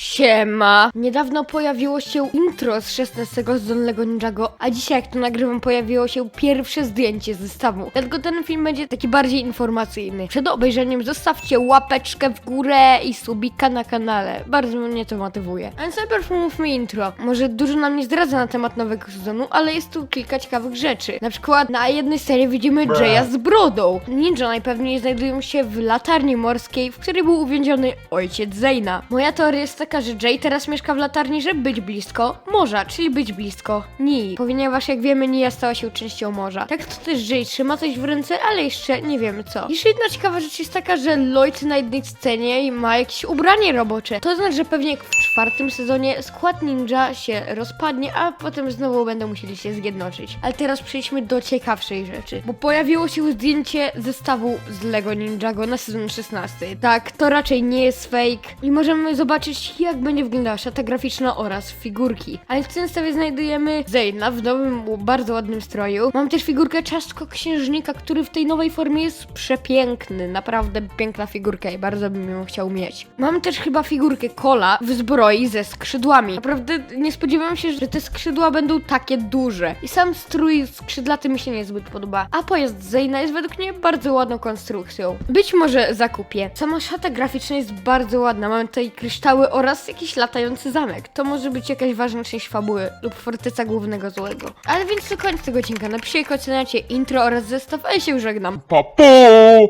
Siema! Niedawno pojawiło się intro z 16 z Dolnego Ninjago, a dzisiaj jak to nagrywam pojawiło się pierwsze zdjęcie zestawu. Dlatego ten film będzie taki bardziej informacyjny. Przed obejrzeniem zostawcie łapeczkę w górę i subika na kanale. Bardzo mnie to motywuje. A więc najpierw mówmy intro. Może dużo nam nie zdradza na temat nowego sezonu, ale jest tu kilka ciekawych rzeczy. Na przykład na jednej serii widzimy Jaya z brodą. Ninja najpewniej znajdują się w latarni morskiej, w której był uwięziony ojciec Zayna. Moja teoria jest taka, że Jay teraz mieszka w latarni, żeby być blisko morza, czyli być blisko Nii. Ponieważ jak wiemy, Nia stała się częścią morza. Tak to też Jay trzyma coś w ręce, ale jeszcze nie wiemy co. Jeszcze jedna ciekawa rzecz jest taka, że Lloyd na jednej scenie ma jakieś ubranie robocze. To znaczy, że pewnie czwartym sezonie skład ninja się rozpadnie, a potem znowu będą musieli się zjednoczyć. Ale teraz przejdźmy do ciekawszej rzeczy, bo pojawiło się zdjęcie zestawu z Lego Ninjago na sezon 16. Tak, to raczej nie jest fake i możemy zobaczyć jak będzie wyglądała szata graficzna oraz figurki. Ale w tym zestawie znajdujemy Zayna w nowym, bardzo ładnym stroju. Mam też figurkę Czaszko Księżnika, który w tej nowej formie jest przepiękny. Naprawdę piękna figurka i bardzo bym ją chciał mieć. Mam też chyba figurkę Kola w zbroi ze skrzydłami. Naprawdę nie spodziewałem się, że te skrzydła będą takie duże. I sam strój skrzydlaty mi się niezbyt podoba. A pojazd Zayna jest według mnie bardzo ładną konstrukcją. Być może zakupię. Sama szata graficzna jest bardzo ładna. Mamy tutaj kryształy oraz jakiś latający zamek. To może być jakaś ważna część fabuły lub forteca głównego złego. Ale więc to koniec tego odcinka. Napiszcie jak oceniacie intro oraz zestaw, a ja się żegnam. Papo!